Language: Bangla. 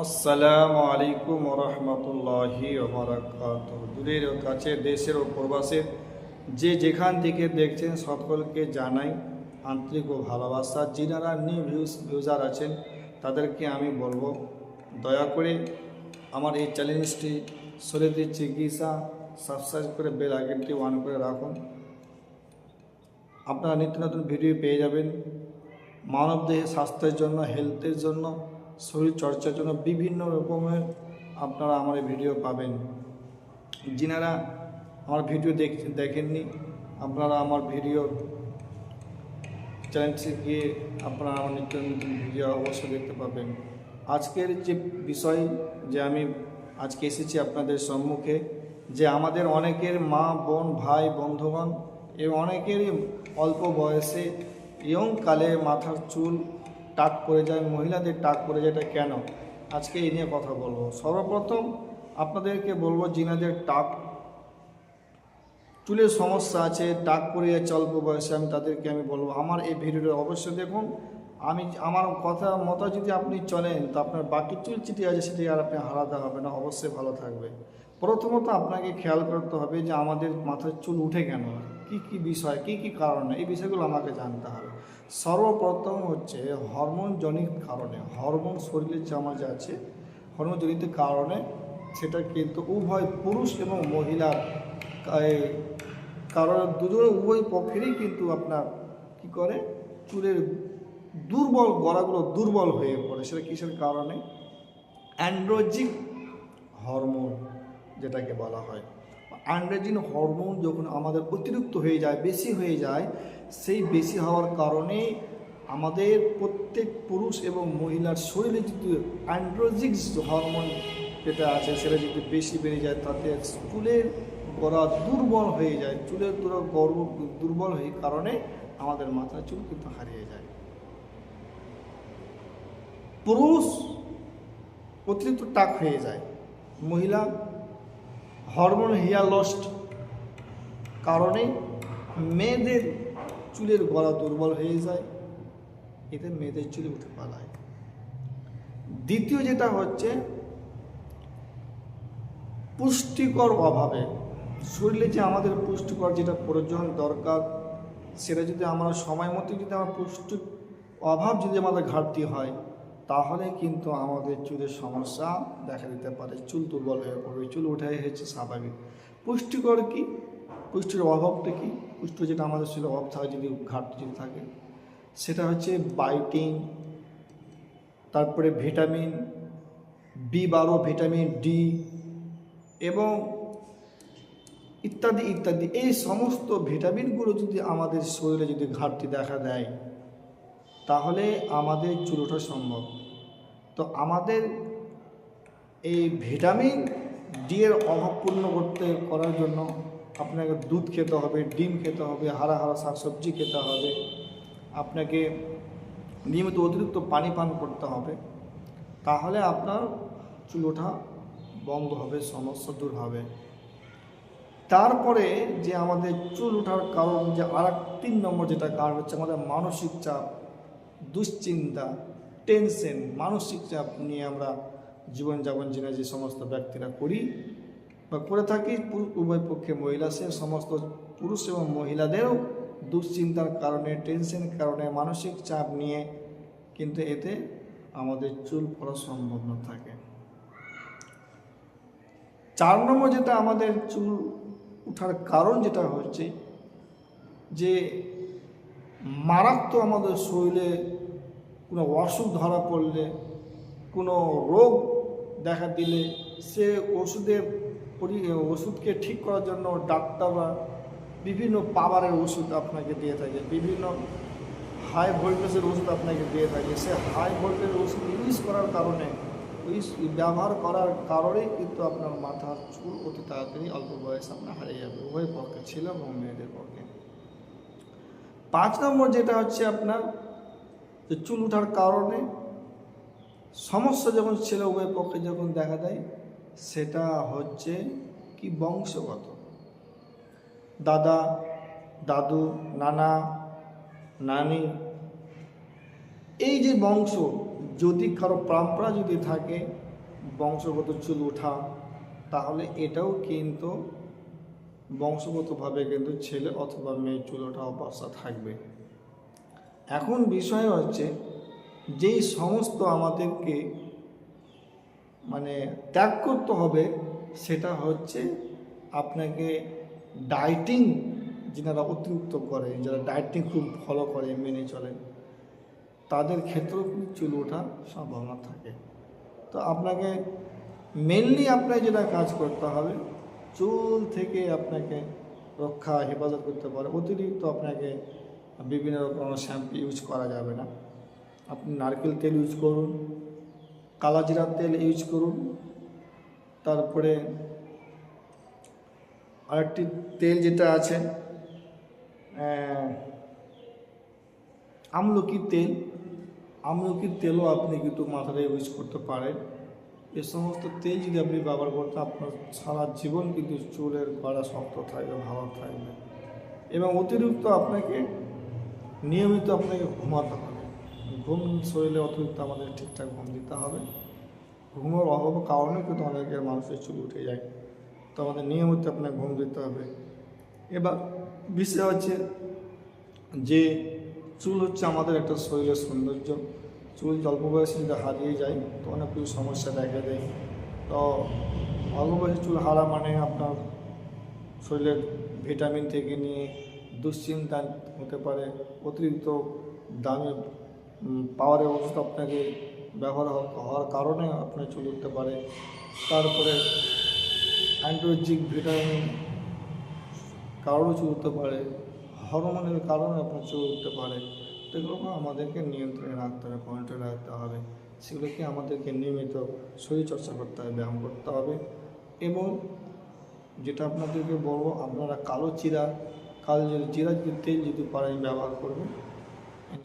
আসসালামু আলাইকুম রহমতুল্লাহি দূরের কাছে দেশের ও প্রবাসের যে যেখান থেকে দেখছেন সকলকে জানাই আন্তরিক ও ভালোবাসা। যিনারা নিউ ভিউজ ভিউজার আছেন, তাদেরকে আমি বলব, দয়া করে আমার এই চ্যালেঞ্জটি শরীরের চিকিৎসা সাবস্ক্রাইব করে বেল আইকনটি অন করে রাখুন। আপনারা নিত্য নতুন ভিডিও পেয়ে যাবেন। মানবদেহে স্বাস্থ্যের জন্য হেলথের জন্য শরীর চর্চার জন্য বিভিন্ন রকমের আপনারা আমার এই ভিডিও পাবেন। যিনারা আমার ভিডিও দেখ, দেখেননি, আপনারা আমার ভিডিও চ্যানেলটি গিয়ে আপনারা আমার নিত্য নতুন ভিডিও অবশ্যই দেখতে পাবেন। আজকের যে বিষয় যে আমি আজকে এসেছি আপনাদের সম্মুখে, যে আমাদের অনেকের মা, বোন, ভাই, বন্ধুগণ, এ অনেকেরই অল্প বয়সে ইয়ং কালে মাথার চুল টাক পড়ে যায়, মহিলাদের টাক পড়ে যায়, এটা কেন? আজকে এই নিয়ে কথা বলব। সর্বপ্রথম আপনাদেরকে বলব যিনাদের টাক, চুলের সমস্যা আছে, টাক পড়ে যাচ্ছে অল্প বয়সে, আমি তাদেরকে আমি বলব। আমার এই ভিডিওটা অবশ্যই দেখুন। আমি, আমার কথা মতো যদি আপনি চলেন, তো আপনার বাকি চুল চিঠি আছে, সেটি আর আপনি হারাতে হবে না, অবশ্যই ভালো থাকবে। প্রথমত আপনাকে খেয়াল করতে হবে যে আমাদের মাথার চুল উঠে কেন? কি কি বিষয়, কি কি কারণে? এই বিষয়গুলো আমাকে জানতে হবে। সর্বপ্রথম হচ্ছে হরমোনজনিত কারণে, হরমোন শরীরে যে আমার যে আছে, হরমোনজনিত কারণে সেটা কিন্তু উভয় পুরুষ এবং মহিলার কারণ দুজন উভয় পক্ষেরই কিন্তু আপনার কি করে? চুলের দুর্বল গড়াগুলো দুর্বল হয়ে পড়ে। সেটা কিসের কারণে? Androgenic hormone. যেটাকে বলা হয়। অ্যান্ড্রোজিন হরমোন যখন আমাদের অতিরিক্ত হয়ে যায়, বেশি হয়ে যায়, সেই বেশি হওয়ার কারণে আমাদের প্রত্যেক পুরুষ এবং মহিলার শরীরে যদি অ্যান্ড্রোজিক হরমোন যেটা আছে, সেটা যদি বেশি বেড়ে যায়, তাতে চুলের গোড়া দুর্বল হয়ে যায়। চুলের গোড়া গর্ব দুর্বল হয়ে কারণে আমাদের মাথার চুল কিন্তু হারিয়ে যায়। পুরুষ অতিরিক্ত টাক হয়ে যায়, মহিলা হরমোন হেয়ার লস্ট কারণে মেয়েদের চুলের গলা দুর্বল হয়ে যায়, এতে মেয়েদের চুলে উঠে পালায়। দ্বিতীয় যেটা হচ্ছে, পুষ্টিকর অভাবে শরীরে যে আমাদের পুষ্টিকর যেটা প্রয়োজন দরকার, সেটা যদি আমরা সময় মতো যদি আমার পুষ্টি অভাব যদি আমাদের ঘাটতি হয় তাহলে কিন্তু আমাদের চুলের সমস্যা দেখা দিতে পারে। চুল দুর্বল হয়ে পড়বে, চুল উঠে হচ্ছে স্বাভাবিক। পুষ্টিকর কি? পুষ্টির অভাবটা কি? পুষ্টি যেটা আমাদের শরীরে অভাব থাকে, যদি ঘাটতি যদি থাকে, সেটা হচ্ছে বাইটিং তারপরে ভিটামিন বি বারো, ভিটামিন ডি এবং ইত্যাদি ইত্যাদি। এই সমস্ত ভিটামিনগুলো যদি আমাদের শরীরে যদি ঘাটতি দেখা দেয় তাহলে আমাদের চুল ওঠা সম্ভব। তো আমাদের এই ভিটামিন ডি এর অভাব পূর্ণ করতে, করার জন্য আপনাকে দুধ খেতে হবে, ডিম খেতে হবে, হারা হারা শাকসবজি খেতে হবে, আপনাকে নিয়মিত অতিরিক্ত পানি পান করতে হবে, তাহলে আপনার চুল ওঠা বন্ধ হবে, সমস্যা দূর হবে। তারপরে যে আমাদের চুল ওঠার কারণ, যে আর তিন নম্বর যেটা কারণ হচ্ছে আমাদের মানসিক চাপ দুশ্চিন্তা টেনশন মানসিক চাপ নিয়ে আমরা জীবনযাপন জেনে যে সমস্ত ব্যক্তিরা করি বা করে থাকি উভয় পক্ষে মহিলা সে সমস্ত পুরুষ এবং মহিলাদেরও দুশ্চিন্তার কারণে টেনশনের কারণে, মানসিক চাপ নিয়ে কিন্তু এতে আমাদের চুল পড়া সম্ভব না থাকে। চার নম্বর যেটা আমাদের চুল ওঠার কারণ যেটা হচ্ছে যে মারাত্মক আমাদের শরীরে কোনো অসুখ ধরা পড়লে, কোনো রোগ দেখা দিলে সে ওষুধের পরি- ওষুধকে ঠিক করার জন্য ডাক্তাররা বিভিন্ন পাওয়ারের ওষুধ আপনাকে দিয়ে থাকে, বিভিন্ন হাই ভোল্টেজের ওষুধ আপনাকে দিয়ে থাকে। সে হাই ভোল্টেজের ওষুধ ইউজ করার কারণে ইউজ ব্যবহার করার কারণেই কিন্তু আপনার মাথার চুল অতি তাড়াতাড়ি অল্প বয়সে আপনার হারিয়ে যাবে। উভয় পক্ষে, ছিল এবং মেয়েদের পক্ষে। পাঁচ নম্বর যেটা হচ্ছে আপনার যে চুল ওঠার কারণে সমস্যা যখন ছেলে উভয় পক্ষে যখন দেখা দেয়, সেটা হচ্ছে কি বংশগত। দাদা, দাদু, নানা, নানি, এই যে বংশ, যদি কারও পরম্পরা যদি থাকে বংশগত চুল ওঠা তাহলে এটাও কিন্তু বংশগতভাবে কিন্তু ছেলে অথবা মেয়ে চুল ওঠা অবস্থা থাকবে। এখন বিষয় হচ্ছে, যেই সমস্ত আমাদেরকে মানে ত্যাগ করতে হবে, সেটা হচ্ছে আপনাকে ডায়েটিং যেনারা অতিরিক্ত করে, যারা ডায়েটিং খুব ফলো করে, মেনে চলে, তাদের ক্ষেত্রেও চুল ওঠার সম্ভাবনা থাকে। তো আপনাকে মেনলি আপনাকে যেটা কাজ করতে হবে চুল থেকে আপনাকে রক্ষা, হেফাজত করতে পারে। অতিরিক্ত আপনাকে বিভিন্ন রকম শ্যাম্পু ইউজ করা যাবে না। আপনি নারকেল তেল ইউজ করুন, কালাজিরার তেল ইউজ করুন। তারপরে আরেকটি তেল যেটা আছে আমলকির তেল। আমলকির তেলও আপনি কিন্তু মাথায় ইউজ করতে পারেন। এ সমস্ত তেল যদি আপনি ব্যবহার করতে আপনার সারা জীবন কিন্তু চুলের গড়া শক্ত থাকবে, ভালো থাকবে। এবং অতিরিক্ত আপনাকে নিয়মিত আপনাকে ঘুমাতে হবে। ঘুম শরীরে অতিরিক্ত আমাদের ঠিকঠাক ঘুম দিতে হবে। ঘুমের অভাব কারণে কিন্তু অনেকের মানুষের চুল উঠে যায়। তো আমাদের নিয়মিত আপনাকে ঘুম দিতে হবে। এবার বিষয় হচ্ছে যে চুল হচ্ছে আমাদের একটা শরীরের সৌন্দর্য। চুল অল্প বয়সে যদি হারিয়ে যায় তো অনেক কিছু সমস্যা দেখা দেয়। তো অল্প বয়সে চুল হারা মানে আপনার শরীরের ভিটামিন থেকে নিয়ে দুশ্চিন্তা হতে পারে। অতিরিক্ত দামি পাওয়ারের ওষুধ আপনাকে ব্যবহার হওয়ার কারণে আপনার চুল উঠতে পারে। তারপরে অ্যান্ড্রোজিক ভিটামিন কারণও চুল উঠতে পারে। হরমোনের কারণে আপনার চুল উঠতে পারে। তো এগুলোকে আমাদেরকে নিয়ন্ত্রণে রাখতে হবে কন্ট্রোলে রাখতে হবে। সেগুলোকে আমাদেরকে নিয়মিত শরীরচর্চা করতে হবে, ব্যায়াম করতে হবে। এবং যেটা আপনাদেরকে বলব, আপনারা কালো চিরা কালো চিরা তেল যদি পারেন ব্যবহার করবেন